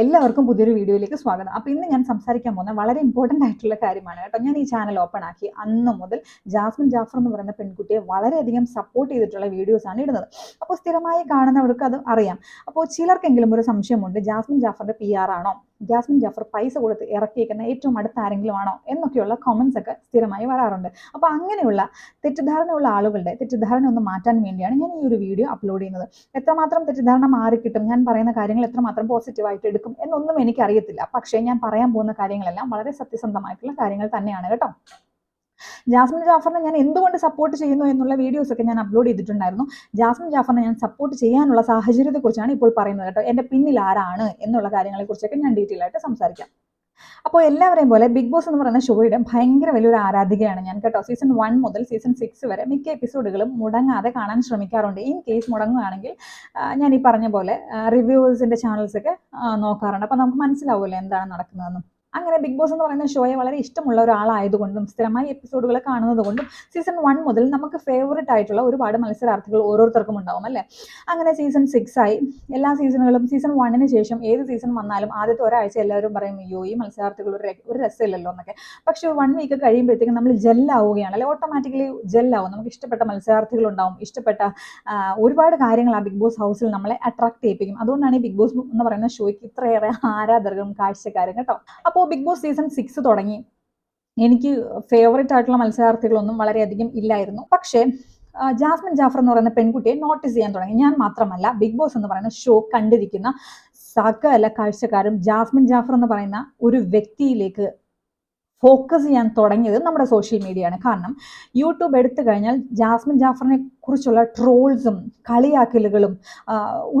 എല്ലാവർക്കും പുതിയൊരു വീഡിയോയിലേക്ക് സ്വാഗതം. അപ്പോൾ ഇന്ന് ഞാൻ സംസാരിക്കാൻ പോകുന്ന വളരെ ഇമ്പോർട്ടന്റ് ആയിട്ടുള്ള കാര്യമാണ് കേട്ടോ. ഞാൻ ഈ ചാനൽ ഓപ്പൺ ആക്കി അന്ന് മുതൽ ജാസ്മിൻ ജാഫർ എന്ന് പറയുന്ന പെൺകുട്ടിയെ വളരെയധികം സപ്പോർട്ട് ചെയ്തിട്ടുള്ള വീഡിയോസ് ആണ് ഇടുന്നത്. അപ്പോൾ സ്ഥിരമായി കാണുന്നവർക്ക് അത് അറിയാം. അപ്പോൾ ചിലർക്കെങ്കിലും ഒരു സംശയമുണ്ട് ജാസ്മിൻ ജാഫറിന്റെ പി ആർ ആണോ? ജാസ്മിൻ ജാഫർ പൈസ കൊടുത്ത് ഇറക്കിയേക്കുന്ന ഏറ്റവും അടുത്ത ആരെങ്കിലും ആണോ എന്നൊക്കെയുള്ള കമൻസ് ഒക്കെ സ്ഥിരമായി വരാറുണ്ട്. അപ്പോൾ അങ്ങനെയുള്ള തെറ്റിദ്ധാരണയുള്ള ആളുകളുടെ തെറ്റിദ്ധാരണ ഒന്ന് മാറ്റാൻ വേണ്ടിയാണ് ഞാൻ ഈ ഒരു വീഡിയോ അപ്ലോഡ് ചെയ്യുന്നത്. എത്രമാത്രം തെറ്റിദ്ധാരണ മാറിക്കിട്ടും ഞാൻ പറയുന്ന കാര്യങ്ങൾ എത്രമാത്രം പോസിറ്റീവായിട്ട് എടുക്കും എന്നൊന്നും എനിക്കറിയത്തില്ല. പക്ഷേ ഞാൻ പറയാൻ പോകുന്ന കാര്യങ്ങളെല്ലാം വളരെ സത്യസന്ധമായിട്ടുള്ള കാര്യങ്ങൾ തന്നെയാണ് കേട്ടോ. ജാസ്മിൻ ജാഫറിനെ ഞാൻ എന്തുകൊണ്ട് സപ്പോർട്ട് ചെയ്യുന്നു എന്നുള്ള വീഡിയോസ് ഒക്കെ ഞാൻ അപ്ലോഡ് ചെയ്തിട്ടുണ്ടായിരുന്നു. ജാസ്മിൻ ജാഫറിനെ ഞാൻ സപ്പോർട്ട് ചെയ്യാനുള്ള സാഹചര്യത്തെക്കുറിച്ചാണ് ഇപ്പോൾ പറയുന്നത് കേട്ടോ. എന്റെ പിന്നിൽ ആരാണ് എന്നുള്ള കാര്യങ്ങളെക്കുറിച്ചൊക്കെ ഞാൻ ഡീറ്റെയിൽ ആയിട്ട് സംസാരിക്കാം. അപ്പോൾ എല്ലാവരെയും പോലെ ബിഗ് ബോസ് എന്ന് പറയുന്ന ഷോയുടെ ഭയങ്കര വലിയൊരു ആരാധികയാണ് ഞാൻ കേട്ടോ. സീസൺ വൺ മുതൽ സീസൺ സിക്സ് വരെ മിക്ക എപ്പിസോഡുകളും മുടങ്ങാതെ കാണാൻ ശ്രമിക്കാറുണ്ട്. ഇൻ കേസ് മുടങ്ങുകയാണെങ്കിൽ ഞാൻ ഈ പറഞ്ഞ പോലെ റിവ്യൂസിന്റെ ചാനൽസൊക്കെ നോക്കാറുണ്ട്. അപ്പോൾ നമുക്ക് മനസ്സിലാവുമല്ലോ എന്താണ് നടക്കുന്നതെന്നും. അങ്ങനെ ബിഗ് ബോസ് എന്ന് പറയുന്ന ഷോയെ വളരെ ഇഷ്ടമുള്ള ഒരാളായതുകൊണ്ടും സ്ഥിരമായി എപ്പിസോഡുകൾ കാണുന്നത് കൊണ്ടും സീസൺ വൺ മുതൽ നമുക്ക് ഫേവററ്റ് ആയിട്ടുള്ള ഒരുപാട് മത്സരാർത്ഥികൾ ഓരോരുത്തർക്കും ഉണ്ടാവും അല്ലേ? അങ്ങനെ സീസൺ സിക്സ് ആയി. എല്ലാ സീസണുകളും സീസൺ വണ്ണിന് ശേഷം ഏത് സീസൺ വന്നാലും ആദ്യത്തെ ഒരാഴ്ച എല്ലാവരും പറയും അയ്യോ ഈ മത്സരാർത്ഥികൾ ഒരു രസമില്ലല്ലോ എന്നൊക്കെ. പക്ഷേ വൺ വീക്ക് കഴിയുമ്പോഴത്തേക്കും നമ്മൾ ജെല്ലാവുകയാണ് അല്ലെ? ഓട്ടോമാറ്റിക്കലി ജെല്ലാവും നമുക്ക് ഇഷ്ടപ്പെട്ട മത്സരാർത്ഥികൾ ഉണ്ടാവും. ഇഷ്ടപ്പെട്ട ഒരുപാട് കാര്യങ്ങൾ ആ ബിഗ് ബോസ് ഹൗസിൽ നമ്മളെ അട്രാക്ട് ചെയ്യിപ്പിക്കും. അതുകൊണ്ടാണ് ഈ ബിഗ് ബോസ് എന്ന് പറയുന്ന ഷോയ്ക്ക് ഇത്രയേറെ ആരാധകരും കാഴ്ചക്കാരും കേട്ടോ. അപ്പോൾ ബിഗ് ബോസ് സീസൺ സിക്സ് തുടങ്ങി. എനിക്ക് ഫേവറേറ്റ് ആയിട്ടുള്ള മത്സരാർത്ഥികളൊന്നും വളരെയധികം ഇല്ലായിരുന്നു. പക്ഷേ ജാസ്മിൻ ജാഫർ എന്ന് പറയുന്ന പെൺകുട്ടിയെ നോട്ടീസ് ചെയ്യാൻ തുടങ്ങി. ഞാൻ മാത്രമല്ല ബിഗ് ബോസ് എന്ന് പറയുന്ന ഷോ കണ്ടിരിക്കുന്ന സകല കാഴ്ചക്കാരും ജാസ്മിൻ ജാഫർ എന്ന് പറയുന്ന ഒരു വ്യക്തിയിലേക്ക് ഫോക്കസ് ചെയ്യാൻ തുടങ്ങിയത് നമ്മുടെ സോഷ്യൽ മീഡിയ ആണ്. കാരണം യൂട്യൂബ് എടുത്തു കഴിഞ്ഞാൽ ജാസ്മിൻ ജാഫറിനെ കുറിച്ചുള്ള ട്രോൾസും കളിയാക്കലുകളും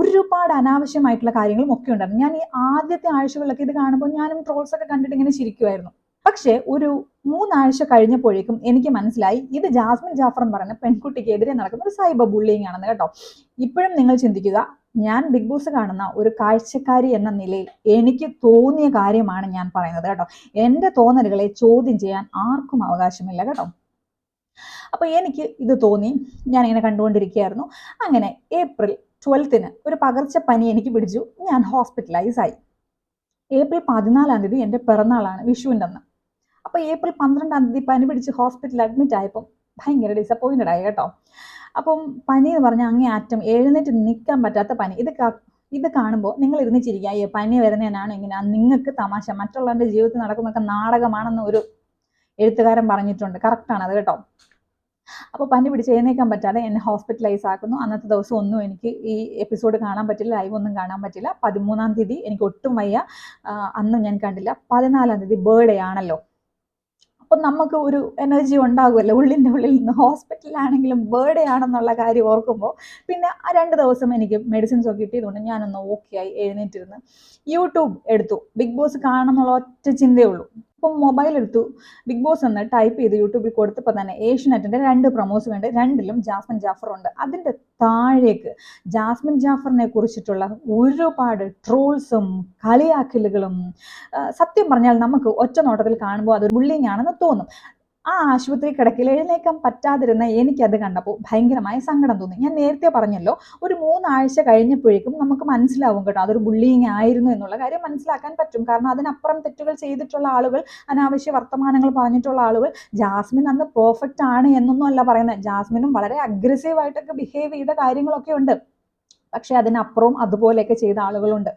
ഒരുപാട് അനാവശ്യമായിട്ടുള്ള കാര്യങ്ങളും ഒക്കെ ഉണ്ടായിരുന്നു. ഞാൻ ഈ ആദ്യത്തെ ആഴ്ചകളിലൊക്കെ ഇത് കാണുമ്പോൾ ഞാനും ട്രോൾസൊക്കെ കണ്ടിട്ട് ഇങ്ങനെ ചിരിക്കുമായിരുന്നു പക്ഷേ ഒരു മൂന്നാഴ്ച കഴിഞ്ഞപ്പോഴേക്കും എനിക്ക് മനസ്സിലായി ഇത് ജാസ്മിൻ ജാഫർ എന്ന് പറയുന്ന പെൺകുട്ടിക്കെതിരെ നടക്കുന്ന ഒരു സൈബർ ബുള്ളിങ് ആണെന്ന് കേട്ടോ. ഇപ്പോഴും നിങ്ങൾ ചിന്തിക്കുക ഞാൻ ബിഗ് ബോസ് കാണുന്ന ഒരു കാഴ്ചക്കാരി എന്ന നിലയിൽ എനിക്ക് തോന്നിയ കാര്യമാണ് ഞാൻ പറയുന്നത് കേട്ടോ. എന്റെ തോന്നലുകളെ ചോദ്യം ചെയ്യാൻ ആർക്കും അവകാശമില്ല കേട്ടോ. അപ്പോൾ എനിക്ക് ഇത് തോന്നി ഞാൻ ഇങ്ങനെ കണ്ടുകൊണ്ടിരിക്കുകയായിരുന്നു. അങ്ങനെ ഏപ്രിൽ ട്വൽത്തിന് ഒരു പകർച്ചപ്പനി എനിക്ക് പിടിച്ചു ഞാൻ ഹോസ്പിറ്റലൈസ് ആയി. ഏപ്രിൽ പതിനാലാം തീയതി എന്റെ പിറന്നാളാണ് വിഷുവിന്റെ അന്ന് അപ്പോൾ ഏപ്രിൽ പന്ത്രണ്ടാം തീയതി പനി പിടിച്ച് ഹോസ്പിറ്റലിൽ അഡ്മിറ്റ് ആയപ്പോൾ ഭയങ്കര ഡിസപ്പോയിന്റഡ് ആയി കേട്ടോ. അപ്പം പനി എന്ന് പറഞ്ഞാൽ അങ്ങേ അറ്റം എഴുന്നേറ്റ് നിൽക്കാൻ പറ്റാത്ത പനി. ഇത് ഇത് കാണുമ്പോൾ നിങ്ങൾ ഇരുന്ന് ചിരിക്കുക. അയ്യോ പനി വരുന്നതിനാണ് ഇങ്ങനെ? നിങ്ങൾക്ക് തമാശ. മറ്റുള്ളവരുടെ ജീവിതത്തിൽ നടക്കുന്നൊക്കെ നാടകമാണെന്ന് ഒരു എഴുത്തുകാരൻ പറഞ്ഞിട്ടുണ്ട്. കറക്റ്റാണ് അത് കേട്ടോ. അപ്പോൾ പനി പിടിച്ച് എഴുന്നേക്കാൻ പറ്റാതെ എന്നെ ഹോസ്പിറ്റലൈസ് ആക്കുന്നു. അന്നത്തെ ദിവസം ഒന്നും എനിക്ക് ഈ എപ്പിസോഡ് കാണാൻ പറ്റില്ല ലൈവ് ഒന്നും കാണാൻ പറ്റില്ല. പതിമൂന്നാം തീയതി എനിക്ക് ഒട്ടും വയ്യ. അന്നും ഞാൻ കണ്ടില്ല. പതിനാലാം തീയതി ബേർഡേ ആണല്ലോ. അപ്പം നമുക്ക് ഒരു എനർജി ഉണ്ടാകുമല്ലോ. ഉള്ളിന്റെ ഉള്ളിൽ നിന്ന് ഹോസ്പിറ്റലിലാണെങ്കിലും ബേർഡേ ആണെന്നുള്ള കാര്യം ഓർക്കുമ്പോൾ പിന്നെ ആ രണ്ട് ദിവസം എനിക്ക് മെഡിസിൻസ് ഒക്കെ കിട്ടിയതുകൊണ്ട് ഞാനൊന്ന് ഓക്കെ ആയി എഴുന്നേറ്റിരുന്ന്. യൂട്യൂബ് എടുത്തു. ബിഗ് ബോസ് കാണണം എന്നുള്ള ഒറ്റ ചിന്തയേ ഉള്ളൂ. അപ്പം മൊബൈൽ എടുത്തു. ബിഗ് ബോസ് എന്ന് ടൈപ്പ് ചെയ്ത് യൂട്യൂബിൽ കൊടുത്തപ്പോൾ തന്നെ ഏഷ്യനെറ്റിന്റെ രണ്ട് പ്രൊമോസ് കണ്ട് രണ്ടിലും ജാസ്മിൻ ജാഫർ ഉണ്ട്. അതിന്റെ താഴേക്ക് ജാസ്മിൻ ജാഫറിനെ കുറിച്ചിട്ടുള്ള ഒരുപാട് ട്രോൾസും കളിയാക്കലുകളും സത്യം പറഞ്ഞാൽ നമുക്ക് ഒറ്റ നോട്ടത്തിൽ കാണുമ്പോൾ അതൊരു ബുള്ളിങ് ആണെന്ന് തോന്നും. ആ ആശുപത്രി കിടക്കയിൽ എഴുന്നേക്കാൻ പറ്റാതിരുന്ന എനിക്കത് കണ്ടപ്പോൾ ഭയങ്കരമായ സങ്കടം തോന്നി. ഞാൻ നേരത്തെ പറഞ്ഞല്ലോ ഒരു മൂന്നാഴ്ച കഴിഞ്ഞപ്പോഴേക്കും നമുക്ക് മനസ്സിലാവും കേട്ടോ അതൊരു ബുള്ളിങ് ആയിരുന്നു എന്നുള്ള കാര്യം മനസ്സിലാക്കാൻ പറ്റും. കാരണം അതിനപ്പുറം തെറ്റുകൾ ചെയ്തിട്ടുള്ള ആളുകൾ അനാവശ്യ വർത്തമാനങ്ങൾ പറഞ്ഞിട്ടുള്ള ആളുകൾ ജാസ്മിൻ അന്ന് പെർഫെക്റ്റ് ആണ് എന്നൊന്നും അല്ല പറയുന്നത്. ജാസ്മിനും വളരെ അഗ്രസീവ് ആയിട്ടൊക്കെ ബിഹേവ് ചെയ്ത കാര്യങ്ങളൊക്കെ ഉണ്ട്. പക്ഷെ അതിനപ്പുറവും അതുപോലെയൊക്കെ ചെയ്ത ആളുകളുണ്ട്.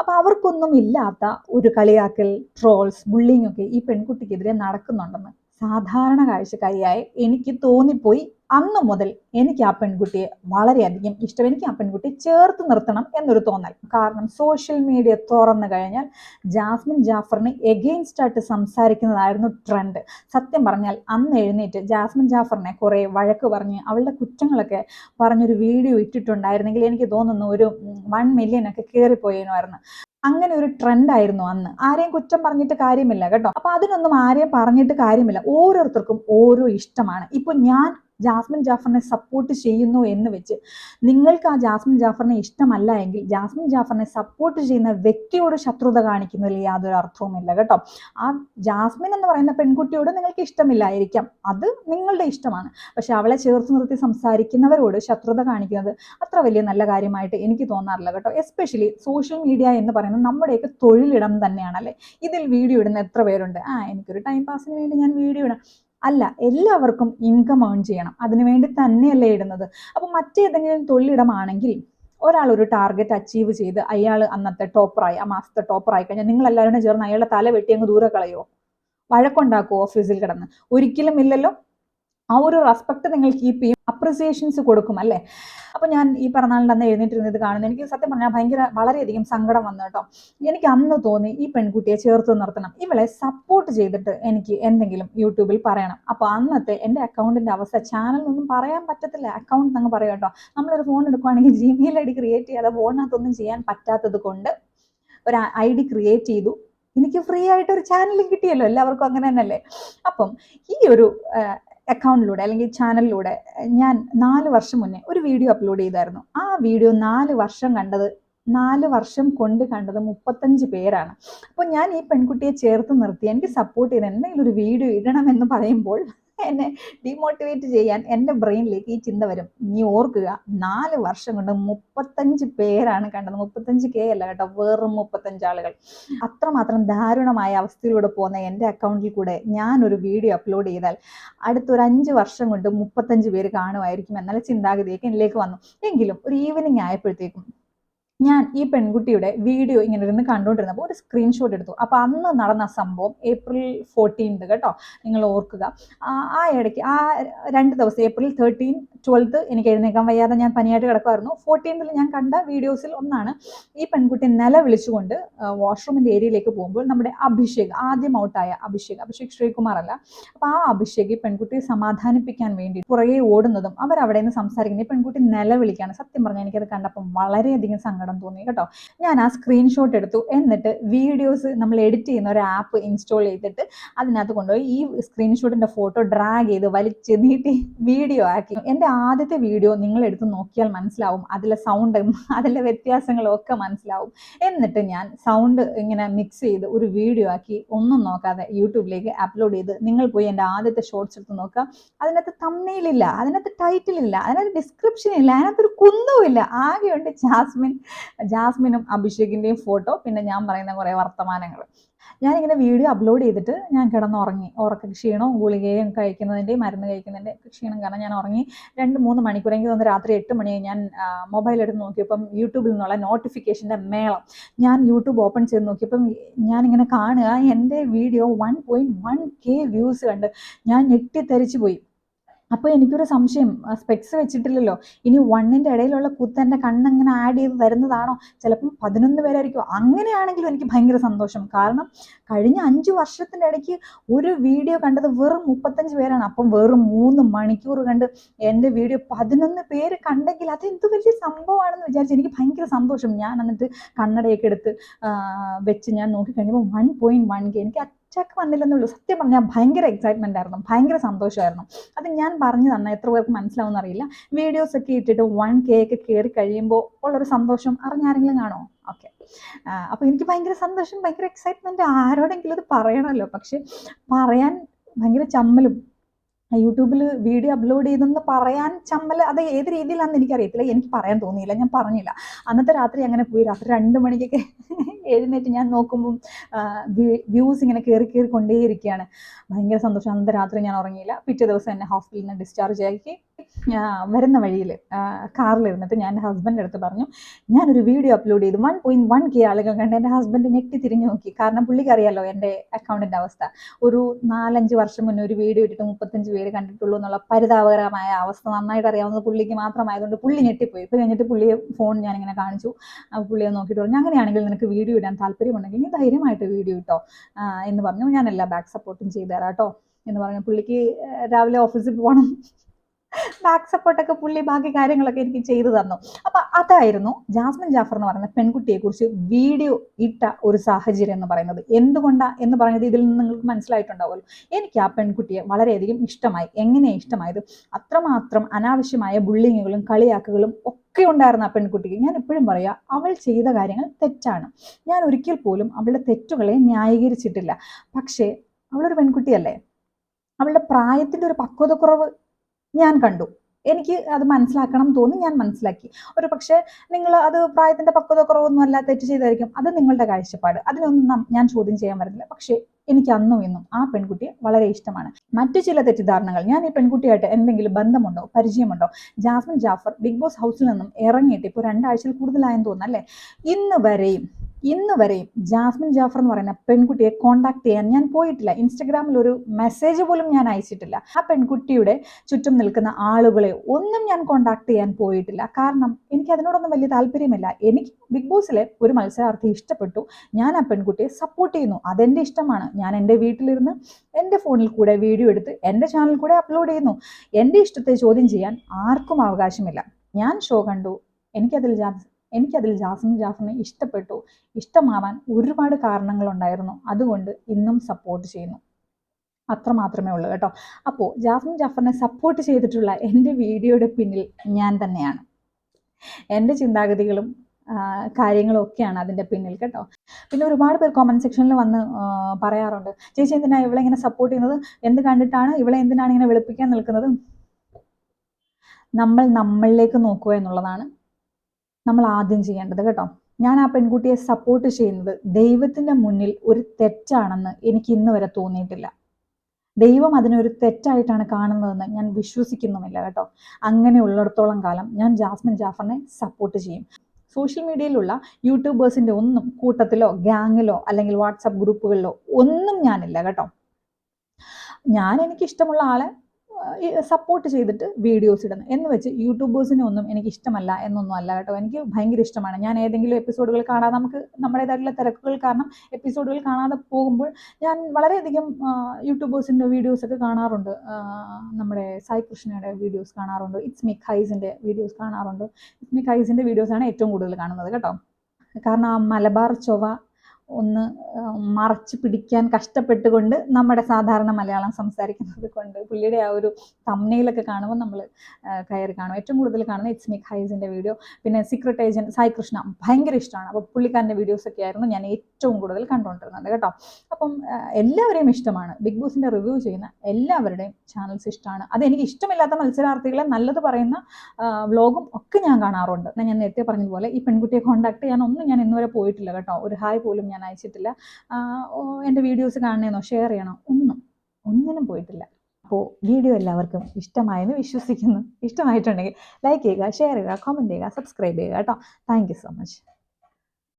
അപ്പോൾ അവർക്കൊന്നും ഇല്ലാത്ത ഒരു കളിയാക്കൽ ട്രോൾസ് ബുള്ളിങ് ഒക്കെ ഈ പെൺകുട്ടിക്കെതിരെ നടക്കുന്നുണ്ടെന്ന് സാധാരണ കാഴ്ചക്കാരിയായി എനിക്ക് തോന്നിപ്പോയി അന്ന് മുതൽ എനിക്ക് ആ പെൺകുട്ടിയെ വളരെയധികം ഇഷ്ടം. എനിക്ക് ആ പെൺകുട്ടി ചേർത്ത് നിർത്തണം എന്നൊരു തോന്നൽ. കാരണം സോഷ്യൽ മീഡിയ തുറന്നു കഴിഞ്ഞാൽ ജാസ്മിൻ ജാഫറിന് എഗെയിൻസ്റ്റ് ആയിട്ട് സംസാരിക്കുന്നതായിരുന്നു ട്രെൻഡ് സത്യം പറഞ്ഞാൽ അന്ന് എഴുന്നേറ്റ് ജാസ്മിൻ ജാഫറിനെ കുറേ വഴക്ക് പറഞ്ഞ് അവളുടെ കുറ്റങ്ങളൊക്കെ പറഞ്ഞൊരു വീഡിയോ ഇട്ടിട്ടുണ്ടായിരുന്നെങ്കിൽ എനിക്ക് തോന്നുന്നു ഒരു വൺ മില്യൺ ഒക്കെ കയറിപ്പോയേനുമായിരുന്നു അങ്ങനെ ഒരു ട്രെൻഡായിരുന്നു അന്ന്. ആരെയും കുറ്റം പറഞ്ഞിട്ട് കാര്യമില്ല കേട്ടോ. അപ്പൊ അതിനൊന്നും ആരെയും പറഞ്ഞിട്ട് കാര്യമില്ല. ഓരോരുത്തർക്കും ഓരോ ഇഷ്ടമാണ്. ഇപ്പൊ ഞാൻ ജാസ്മിൻ ജാഫറിനെ സപ്പോർട്ട് ചെയ്യുന്നു എന്ന് വെച്ച് നിങ്ങൾക്ക് ആ ജാസ്മിൻ ജാഫറിനെ ഇഷ്ടമല്ല എങ്കിൽ ജാസ്മിൻ ജാഫറിനെ സപ്പോർട്ട് ചെയ്യുന്ന വ്യക്തിയോട് ശത്രുത കാണിക്കുന്നതിൽ യാതൊരു അർത്ഥവുമില്ല കേട്ടോ. ആ ജാസ്മിൻ എന്ന് പറയുന്ന പെൺകുട്ടിയോട് നിങ്ങൾക്ക് ഇഷ്ടമില്ലായിരിക്കാം. അത് നിങ്ങളുടെ ഇഷ്ടമാണ്. പക്ഷെ അവളെ ചേർത്ത് നിർത്തി സംസാരിക്കുന്നവരോട് ശത്രുത കാണിക്കുന്നത് അത്ര വലിയ നല്ല കാര്യമായിട്ട് എനിക്ക് തോന്നാറില്ല കേട്ടോ. എസ്പെഷ്യലി സോഷ്യൽ മീഡിയ എന്ന് പറയുന്നത് നമ്മുടെയൊക്കെ തൊഴിലിടം തന്നെയാണല്ലേ? ഇതിൽ വീഡിയോ ഇടുന്ന എത്ര പേരുണ്ട്? ആ എനിക്കൊരു ടൈം പാസിന് വേണ്ടി ഞാൻ വീഡിയോ ഇടാം. അല്ല എല്ലാവർക്കും ഇൻകം ഏൺ ചെയ്യണം. അതിനു വേണ്ടി തന്നെയല്ലേ ഇടുന്നത്. അപ്പോൾ മറ്റേതെങ്കിലും തൊഴിലിടമാണെങ്കിൽ ഒരാൾ ഒരു ടാർഗറ്റ് അച്ചീവ് ചെയ്ത് അയാൾ അന്നത്തെ ടോപ്പറായി ആ മാസത്തെ ടോപ്പറായി കഴിഞ്ഞാൽ നിങ്ങൾ എല്ലാവരും ചേർന്ന് അയാളുടെ തല വെട്ടി അങ്ങ് ദൂരെ കളയോ വഴക്കുണ്ടാക്കുമോ ഓഫീസിൽ കിടന്ന്? ഒരിക്കലും ഇല്ലല്ലോ. ആ ഒരു റെസ്പെക്ട് നിങ്ങൾ കീപ്പ് ചെയ്യും അപ്രിസിയേഷൻസ് കൊടുക്കും അല്ലേ? അപ്പോൾ ഞാൻ ഈ പറഞ്ഞാലിന്റെ അന്ന് എഴുന്നേറ്റിരുന്നത് കാണുന്നത് എനിക്ക് സത്യം പറഞ്ഞാൽ ഭയങ്കര വളരെയധികം സങ്കടം വന്നു കേട്ടോ. എനിക്ക് അന്ന് തോന്നി ഈ പെൺകുട്ടിയെ ചേർത്ത് നിർത്തണം. ഇവളെ സപ്പോർട്ട് ചെയ്തിട്ട് എനിക്ക് എന്തെങ്കിലും യൂട്യൂബിൽ പറയണം. അപ്പോൾ അന്നത്തെ എന്റെ അക്കൗണ്ടിന്റെ അവസ്ഥ ചാനലിനൊന്നും പറയാൻ പറ്റത്തില്ല. അക്കൗണ്ട് അങ്ങ് പറയാം കേട്ടോ. നമ്മളൊരു ഫോൺ എടുക്കുവാണെങ്കിൽ ജിമെയിൽ ഐ ഡി ക്രിയേറ്റ് ചെയ്യാതെ ഫോണിനകത്തൊന്നും ചെയ്യാൻ പറ്റാത്തത് കൊണ്ട് ഒരു ഐ ഡി ക്രിയേറ്റ് ചെയ്തു. എനിക്ക് ഫ്രീ ആയിട്ട് ഒരു ചാനലും കിട്ടിയല്ലോ. എല്ലാവർക്കും അങ്ങനെ തന്നെയല്ലേ? അപ്പം ഈ ഒരു അക്കൗണ്ടിലൂടെ അല്ലെങ്കിൽ ചാനലിലൂടെ ഞാൻ നാല് വർഷം മുന്നേ ഒരു വീഡിയോ അപ്ലോഡ് ചെയ്തായിരുന്നു. ആ വീഡിയോ നാല് വർഷം കണ്ടത് നാല് വർഷം കൊണ്ട് കണ്ടത് മുപ്പത്തഞ്ച് പേരാണ്. അപ്പോൾ ഞാൻ ഈ പെൺകുട്ടിയെ ചേർത്ത് നിർത്തി എനിക്ക് സപ്പോർട്ട് ചെയ്ത് എന്തെങ്കിലും ഒരു വീഡിയോ ഇടണം എന്ന് പറയുമ്പോൾ എന്നെ ഡിമോട്ടിവേറ്റ് ചെയ്യാൻ എന്റെ ബ്രെയിനിലേക്ക് ഈ ചിന്ത വരും. നീ ഓർക്കുക നാല് വർഷം കൊണ്ട് മുപ്പത്തഞ്ച് പേരാണ് കണ്ടത്. മുപ്പത്തഞ്ച് കെ അല്ല കേട്ടോ വെറും മുപ്പത്തഞ്ച് ആളുകൾ. അത്രമാത്രം ദാരുണമായ അവസ്ഥയിലൂടെ പോകുന്ന എന്റെ അക്കൗണ്ടിൽ കൂടെ ഞാനൊരു വീഡിയോ അപ്ലോഡ് ചെയ്താൽ അടുത്തൊരു അഞ്ച് വർഷം കൊണ്ട് മുപ്പത്തഞ്ച് പേര് കാണുമായിരിക്കും എന്നുള്ള ചിന്താഗതിയൊക്കെ എന്നിലേക്ക് വന്നു. എങ്കിലും ഒരു ഈവനിങ് ആയപ്പോഴത്തേക്കും ഞാൻ ഈ പെൺകുട്ടിയുടെ വീഡിയോ ഇങ്ങനെ ഇരുന്ന് കണ്ടുകൊണ്ടിരുന്നപ്പോൾ ഒരു സ്ക്രീൻഷോട്ട് എടുത്തു. അപ്പോൾ അന്ന് നടന്ന സംഭവം ഏപ്രിൽ ഫോർട്ടീൻത് കേട്ടോ. നിങ്ങൾ ഓർക്കുക. ആ- ഇടയ്ക്ക് ആ രണ്ട് ദിവസം ഏപ്രിൽ തേർട്ടീൻ ട്വൽത്ത് എനിക്ക് എഴുന്നേക്കാൻ വയ്യാതെ ഞാൻ പനിയായിട്ട് കിടക്കുമായിരുന്നു ഫോർട്ടീൻതിൽ ഞാൻ കണ്ട വീഡിയോസിൽ ഒന്നാണ് ഈ പെൺകുട്ടി നില വിളിച്ചുകൊണ്ട് വാഷ്റൂമിന്റെ ഏരിയയിലേക്ക് പോകുമ്പോൾ നമ്മുടെ അഭിഷേക് ആദ്യം ഔട്ടായ അഭിഷേക് അഭിഷേക് ശ്രീകുമാർ അല്ല. അപ്പോൾ ആ അഭിഷേക് ഈ പെൺകുട്ടിയെ സമാധാനിപ്പിക്കാൻ വേണ്ടി പുറകെ ഓടുന്നതും അവരവിടെ നിന്ന് സംസാരിക്കുന്നത് ഈ പെൺകുട്ടി നില വിളിക്കുകയാണ്. സത്യം പറഞ്ഞാൽ എനിക്കത് കണ്ടപ്പം വളരെയധികം സങ്കടം തോന്നി കേട്ടോ. ഞാൻ ആ സ്ക്രീൻഷോട്ട് എടുത്തു. എന്നിട്ട് വീഡിയോസ് നമ്മൾ എഡിറ്റ് ചെയ്യുന്ന ഒരു ആപ്പ് ഇൻസ്റ്റാൾ ചെയ്തിട്ട് അതിനകത്ത് കൊണ്ടുപോയി ഈ സ്ക്രീൻഷോട്ടിന്റെ ഫോട്ടോ ഡ്രാഗ് ചെയ്ത് വലിച്ച് നീട്ടി വീഡിയോ ആക്കി. എന്റെ ആദ്യത്തെ വീഡിയോ നിങ്ങൾ എടുത്ത് നോക്കിയാൽ മനസ്സിലാവും. അതിലെ സൗണ്ടും അതിലെ വ്യത്യാസങ്ങളും ഒക്കെ മനസ്സിലാവും. എന്നിട്ട് ഞാൻ സൗണ്ട് ഇങ്ങനെ മിക്സ് ചെയ്ത് ഒരു വീഡിയോ ആക്കി ഒന്നും നോക്കാതെ യൂട്യൂബിലേക്ക് അപ്ലോഡ് ചെയ്ത് നിങ്ങൾ പോയി എന്റെ ആദ്യത്തെ ഷോർട്സ് എടുത്ത് നോക്കുക. അതിനകത്ത് തമ്മയിലില്ല അതിനകത്ത് ടൈറ്റിൽ ഇല്ല അതിനകത്ത് ഡിസ്ക്രിപ്ഷൻ ഇല്ല അതിനകത്തൊരു കുന്നുമില്ല. ആകെയുണ്ട് ജാസ്മിൻ ജാസ്മിനും അഭിഷേകിന്റെയും ഫോട്ടോ പിന്നെ ഞാൻ പറയുന്ന കുറേ വർത്തമാനങ്ങൾ ഞാനിങ്ങനെ വീഡിയോ അപ്ലോഡ് ചെയ്തിട്ട് ഞാൻ കിടന്നുറങ്ങി. ഉറക്ക ക്ഷീണവും ഗുളികയും കഴിക്കുന്നതിന്റെയും മരുന്ന് കഴിക്കുന്നതിന്റെ ക്ഷീണം കാരണം ഞാൻ ഉറങ്ങി. രണ്ട് മൂന്ന് മണിക്കൂർ തോന്നുന്നു രാത്രി എട്ട് മണി ഞാൻ മൊബൈൽ എടുത്ത് നോക്കിയപ്പം യൂട്യൂബിൽ നിന്നുള്ള നോട്ടിഫിക്കേഷന്റെ മേളം. ഞാൻ യൂട്യൂബ് ഓപ്പൺ ചെയ്ത് നോക്കിയപ്പം ഞാനിങ്ങനെ കാണുക എന്റെ video one point one K views കണ്ട്. ഞാൻ ഞെട്ടിത്തെറിച്ച് പോയി. അപ്പോൾ എനിക്കൊരു സംശയം സ്പെക്സ് വെച്ചിട്ടില്ലല്ലോ. ഇനി വണ്ണിന്റെ ഇടയിലുള്ള കുത്ത് എന്റെ കണ്ണങ്ങനെ ആഡ് ചെയ്ത് വരുന്നതാണോ ചിലപ്പം പതിനൊന്ന് പേരായിരിക്കും. അങ്ങനെയാണെങ്കിലും എനിക്ക് ഭയങ്കര സന്തോഷം. കാരണം കഴിഞ്ഞ അഞ്ച് വർഷത്തിന്റെ ഇടയ്ക്ക് ഒരു വീഡിയോ കണ്ടത് വെറും മുപ്പത്തഞ്ച് പേരാണ്. അപ്പം വെറും മൂന്ന് മണിക്കൂർ കണ്ട് എന്റെ വീഡിയോ പതിനൊന്ന് പേര് കണ്ടെങ്കിൽ അത് എന്ത് വലിയ സംഭവമാണെന്ന് വിചാരിച്ചു എനിക്ക് ഭയങ്കര സന്തോഷം. ഞാൻ എന്നിട്ട് കണ്ണടയൊക്കെ എടുത്ത് വെച്ച് ഞാൻ നോക്കിക്കഴിഞ്ഞപ്പോൾ വൺ പോയിന്റ് വൺ കെ എനിക്ക് അറ്റാക്ക് വന്നില്ലെന്നുള്ളൂ. സത്യം പറഞ്ഞാൽ ഭയങ്കര എക്സൈറ്റ്മെന്റ് ആയിരുന്നു. ഭയങ്കര സന്തോഷമായിരുന്നു. അത് ഞാൻ പറഞ്ഞു തന്നെ എത്ര പേർക്ക് മനസ്സിലാവും അറിയില്ല. വീഡിയോസ് ഒക്കെ ഇട്ടിട്ട് വൺ കെ ഒക്കെ കയറി കഴിയുമ്പോൾ ഉള്ളൊരു സന്തോഷം അറിഞ്ഞാരെങ്കിലും കാണോ ഓക്കെ അപ്പോൾ എനിക്ക് ഭയങ്കര സന്തോഷം ഭയങ്കര എക്സൈറ്റ്മെന്റ് ആരോടെങ്കിലും ഇത് പറയണമല്ലോ. പക്ഷെ പറയാൻ ഭയങ്കര ചമ്മലും യൂട്യൂബിൽ വീഡിയോ അപ്ലോഡ് ചെയ്തെന്ന് പറയാൻ ചമ്മൽ അത് ഏത് രീതിയിലാണെന്ന് എനിക്കറിയത്തില്ല. എനിക്ക് പറയാൻ തോന്നിയില്ല. ഞാൻ പറഞ്ഞില്ല. അന്നത്തെ രാത്രി അങ്ങനെ പോയി. രാത്രി രണ്ട് മണിക്കൊക്കെ എഴുന്നേറ്റ് ഞാൻ നോക്കുമ്പോൾ വ്യൂസ് ഇങ്ങനെ കയറി കയറി കൊണ്ടേയിരിക്കുകയാണ്. ഭയങ്കര സന്തോഷം. അന്നത്തെ രാത്രി ഞാൻ ഉറങ്ങിയില്ല. പിറ്റേ ദിവസം എന്നെ ഹോസ്പിറ്റലിൽ നിന്ന് ഡിസ്ചാർജ് ആക്കി. വരുന്ന വഴിയിൽ കാറിലിരുന്നിട്ട് ഞാൻ എന്റെ ഹസ്ബൻഡ് അടുത്ത് പറഞ്ഞു ഞാനൊരു വീഡിയോ അപ്ലോഡ് ചെയ്തു. വൺ പോയിന്റ് വൺ കെ ആളുകൾ കണ്ട് എന്റെ ഹസ്ബൻഡ് ഞെട്ടി തിരിഞ്ഞു നോക്കി. കാരണം പുള്ളിക്ക് അറിയാലോ എന്റെ അക്കൗണ്ടിന്റെ അവസ്ഥ. ഒരു നാലഞ്ച് വർഷം മുന്നേ ഒരു വീഡിയോ ഇട്ടിട്ട് മുപ്പത്തഞ്ച് പേര് കണ്ടിട്ടുള്ളൂ എന്നുള്ള പരിതാപകരമായ അവസ്ഥ നന്നായിട്ട് അറിയാവുന്നത് പുള്ളിക്ക് മാത്രമായതുകൊണ്ട് പുള്ളി ഞെട്ടിപ്പോയി. ഇപ്പോൾ കഴിഞ്ഞിട്ട് പുള്ളിയെ ഫോൺ ഞാനിങ്ങനെ കാണിച്ചു. പുള്ളിയെ നോക്കിയിട്ട് പറഞ്ഞു അങ്ങനെയാണെങ്കിൽ നിനക്ക് വീഡിയോ ഇടാൻ താല്പര്യമുണ്ടെങ്കിൽ നീ ധൈര്യമായിട്ട് വീഡിയോ ഇട്ടോ. എന്ന് പറഞ്ഞു. ഞാൻ എല്ലാ ബാക്ക് സപ്പോർട്ടും ചെയ്തു തരാം കേട്ടോ എന്ന് പറഞ്ഞു. പുള്ളിക്ക് രാവിലെ ഓഫീസിൽ പോകണം ബാക്ക് സപ്പോർട്ടൊക്കെ പുള്ളി ബാക്കി കാര്യങ്ങളൊക്കെ എനിക്ക് ചെയ്തു തന്നു. അപ്പൊ അതായിരുന്നു ജാസ്മിൻ ജാഫർ എന്ന് പറയുന്ന പെൺകുട്ടിയെ കുറിച്ച് വീഡിയോ ഇട്ട ഒരു സാഹചര്യം എന്ന് പറയുന്നത്. എന്തുകൊണ്ടാ എന്ന് പറയുന്നത് ഇതിൽ നിന്ന് നിങ്ങൾക്ക് മനസ്സിലായിട്ടുണ്ടാവുമല്ലോ. എനിക്ക് ആ പെൺകുട്ടിയെ വളരെയധികം ഇഷ്ടമായി. എങ്ങനെയാണ് ഇഷ്ടമായത്? അത്രമാത്രം അനാവശ്യമായ ബുള്ളിങ്ങുകളും കളിയാക്കുകളും ഒക്കെ ഉണ്ടായിരുന്ന ആ പെൺകുട്ടിക്ക് ഞാൻ എപ്പോഴും പറയാ അവൾ ചെയ്ത കാര്യങ്ങൾ തെറ്റാണ്. ഞാൻ ഒരിക്കൽ പോലും അവളുടെ തെറ്റുകളെ ന്യായീകരിച്ചിട്ടില്ല. പക്ഷേ അവളൊരു പെൺകുട്ടിയല്ലേ? അവളുടെ പ്രായത്തിന്റെ ഒരു പക്വതക്കുറവ് ഞാൻ കണ്ടു. എനിക്ക് അത് മനസ്സിലാക്കണം തോന്നി ഞാൻ മനസ്സിലാക്കി. ഒരു പക്ഷേ നിങ്ങൾ അത് പ്രായത്തിന്റെ പക്വത കുറവൊന്നും അല്ല തെറ്റ് ചെയ്തായിരിക്കും. അത് നിങ്ങളുടെ കാഴ്ചപ്പാട്. അതിനൊന്നും ഞാൻ ചോദ്യം ചെയ്യാൻ വരുന്നില്ല പക്ഷേ എനിക്ക് അന്നും ഇന്നും ആ പെൺകുട്ടിയെ വളരെ ഇഷ്ടമാണ്. മറ്റു ചില തെറ്റിദ്ധാരണകൾ. ഞാൻ ഈ പെൺകുട്ടിയായിട്ട് എന്തെങ്കിലും ബന്ധമുണ്ടോ? പരിചയമുണ്ടോ? ജാസ്മിൻ ജാഫർ ബിഗ് ബോസ് ഹൗസിൽ നിന്നും ഇറങ്ങിയിട്ട് ഇപ്പോൾ രണ്ടാഴ്ചയിൽ കൂടുതലായെന്ന് തോന്നുന്നു അല്ലേ? ഇന്ന് വരെയും ഇന്ന് വരെയും ജാസ്മിൻ ജാഫർ എന്ന് പറയുന്ന പെൺകുട്ടിയെ കോണ്ടാക്ട് ചെയ്യാൻ ഞാൻ പോയിട്ടില്ല. ഇൻസ്റ്റഗ്രാമിൽ ഒരു മെസ്സേജ് പോലും ഞാൻ അയച്ചിട്ടില്ല. ആ പെൺകുട്ടിയുടെ ചുറ്റും നിൽക്കുന്ന ആളുകളെ ഒന്നും ഞാൻ കോണ്ടാക്ട് ചെയ്യാൻ പോയിട്ടില്ല. കാരണം എനിക്ക് അതിനോടൊന്നും വലിയ താല്പര്യമില്ല. എനിക്ക് ബിഗ് ബോസിലെ ഒരു മത്സരാർത്ഥി ഇഷ്ടപ്പെട്ടു. ഞാൻ ആ പെൺകുട്ടിയെ സപ്പോർട്ട് ചെയ്യുന്നു. അതെന്റെ ഇഷ്ടമാണ്. ഞാൻ എന്റെ വീട്ടിലിരുന്ന് എന്റെ ഫോണിൽ കൂടെ വീഡിയോ എടുത്ത് എന്റെ ചാനലിൽ കൂടെ അപ്ലോഡ് ചെയ്യുന്നു. എന്റെ ഇഷ്ടത്തെ ചോദ്യം ചെയ്യാൻ ആർക്കും അവകാശമില്ല. ഞാൻ ഷോ കണ്ടു. എനിക്കതിൽ എനിക്കതിൽ ജാസ്മിൻ ജാഫറിനെ ഇഷ്ടപ്പെട്ടു. ഇഷ്ടമാവാൻ ഒരുപാട് കാരണങ്ങളുണ്ടായിരുന്നു. അതുകൊണ്ട് ഇന്നും സപ്പോർട്ട് ചെയ്യുന്നു. അത്ര മാത്രമേ ഉള്ളൂ കേട്ടോ. അപ്പോൾ ജാസ്മിൻ ജാഫറിനെ സപ്പോർട്ട് ചെയ്തിട്ടുള്ള എന്റെ വീഡിയോയുടെ പിന്നിൽ ഞാൻ തന്നെയാണ്. എന്റെ ചിന്താഗതികളും കാര്യങ്ങളും ഒക്കെയാണ് അതിന്റെ പിന്നിൽ കേട്ടോ. പിന്നെ ഒരുപാട് പേർ കോമന്റ് സെക്ഷനിൽ വന്ന് പറയാറുണ്ട്. ചേച്ചി എന്തിനാണ് ഇവളെ ഇങ്ങനെ സപ്പോർട്ട് ചെയ്യുന്നത്? എന്ത് കണ്ടിട്ടാണ് ഇവളെ എന്തിനാണ് ഇങ്ങനെ വെളുപ്പിക്കാൻ നിൽക്കുന്നത്? നമ്മൾ നമ്മളിലേക്ക് നോക്കുക എന്നുള്ളതാണ്. നമ്മൾ ആദ്യം ചെയ്യേണ്ടത് കേട്ടോ. ഞാൻ ആ പെൺകുട്ടിയെ സപ്പോർട്ട് ചെയ്യുന്നത് ദൈവത്തിന്റെ മുന്നിൽ ഒരു തെറ്റാണെന്ന് എനിക്ക് ഇന്ന് വരെ തോന്നിയിട്ടില്ല. ദൈവം അതിനൊരു തെറ്റായിട്ടാണ് കാണുന്നതെന്ന് ഞാൻ വിശ്വസിക്കുന്നുമില്ല കേട്ടോ. അങ്ങനെ ഉള്ളിടത്തോളം കാലം ഞാൻ ജാസ്മിൻ ജാഫറിനെ സപ്പോർട്ട് ചെയ്യും. സോഷ്യൽ മീഡിയയിലുള്ള യൂട്യൂബേഴ്സിന്റെ ഒന്നും കൂട്ടത്തിലോ ഗ്യാങ്ങിലോ അല്ലെങ്കിൽ വാട്സപ്പ് ഗ്രൂപ്പുകളിലോ ഒന്നും ഞാനില്ല കേട്ടോ. ഞാൻ എനിക്ക് ഇഷ്ടമുള്ള ആളെ സപ്പോർട്ട് ചെയ്തിട്ട് വീഡിയോസ് ഇടുന്നു. എന്ന് വെച്ച് യൂട്യൂബേഴ്സിനെ ഒന്നും എനിക്ക് ഇഷ്ടമല്ല എന്നൊന്നും അല്ല കേട്ടോ. എനിക്ക് ഭയങ്കര ഇഷ്ടമാണ്. ഞാൻ ഏതെങ്കിലും എപ്പിസോഡുകൾ കാണാതെ നമുക്ക് നമ്മുടേതായിട്ടുള്ള തിരക്കുകൾ കാരണം എപ്പിസോഡുകൾ കാണാതെ പോകുമ്പോൾ ഞാൻ വളരെയധികം യൂട്യൂബേഴ്സിന്റെ വീഡിയോസ് ഒക്കെ കാണാറുണ്ട്. നമ്മുടെ സായി കൃഷ്ണയുടെ വീഡിയോസ് കാണാറുണ്ട്. ഇറ്റ്സ് മി ഖൈസിന്റെ വീഡിയോസ് കാണാറുണ്ട്. ഇറ്റ്സ് മി ഖൈസിന്റെ വീഡിയോസാണ് ഏറ്റവും കൂടുതൽ കാണുന്നത് കേട്ടോ. കാരണം ആ മലബാർ ചൊവ്വ ഒന്ന് മറച്ച് പിടിക്കാൻ കഷ്ടപ്പെട്ടുകൊണ്ട് നമ്മുടെ സാധാരണ മലയാളം സംസാരിക്കുന്നത് കൊണ്ട് പുള്ളിയുടെ ആ ഒരു തമ്മനയിലൊക്കെ കാണുമ്പോൾ നമ്മൾ കയറി കാണും. ഏറ്റവും കൂടുതൽ കാണുന്നത് ഇറ്റ്സ് മിക് ഹൈസിന്റെ വീഡിയോ പിന്നെ സീക്രട്ട് ഏജന്റ് സായി കൃഷ്ണ ഭയങ്കര ഇഷ്ടമാണ്. അപ്പോൾ പുള്ളിക്കാരന്റെ വീഡിയോസൊക്കെ ആയിരുന്നു ഞാൻ ഏറ്റവും കൂടുതൽ കണ്ടുകൊണ്ടിരുന്നത് കേട്ടോ. അപ്പം എല്ലാവരെയും ഇഷ്ടമാണ്. ബിഗ് ബോസിന്റെ റിവ്യൂ ചെയ്യുന്ന എല്ലാവരുടെയും ചാനൽസ് ഇഷ്ടമാണ്. അത് എനിക്ക് ഇഷ്ടമില്ലാത്ത മത്സരാർത്ഥികളെ നല്ലത് പറയുന്ന വ്ളോഗും ഒക്കെ ഞാൻ കാണാറുണ്ട്. ഞാൻ നേരത്തെ പറഞ്ഞതുപോലെ ഈ പെൺകുട്ടിയെ കോണ്ടാക്ട് ചെയ്യാൻ ഒന്നും ഞാൻ ഇന്നുവരെ പോയിട്ടില്ല കേട്ടോ. ഒരു ഹായ് പോലും ഞാൻ അയച്ചിട്ടില്ല. എന്റെ വീഡിയോസ് കാണണേന്നോ? ഷെയർ ചെയ്യണോ? ഒന്നും ഒന്നിനും പോയിട്ടില്ല. അപ്പോൾ വീഡിയോ എല്ലാവർക്കും ഇഷ്ടമായെന്ന് വിശ്വസിക്കുന്നു. ഇഷ്ടമായിട്ടുണ്ടെങ്കിൽ ലൈക്ക് ചെയ്യുക ഷെയർ ചെയ്യുക കമന്റ് ചെയ്യുക സബ്സ്ക്രൈബ് ചെയ്യുക കേട്ടോ. Thank so much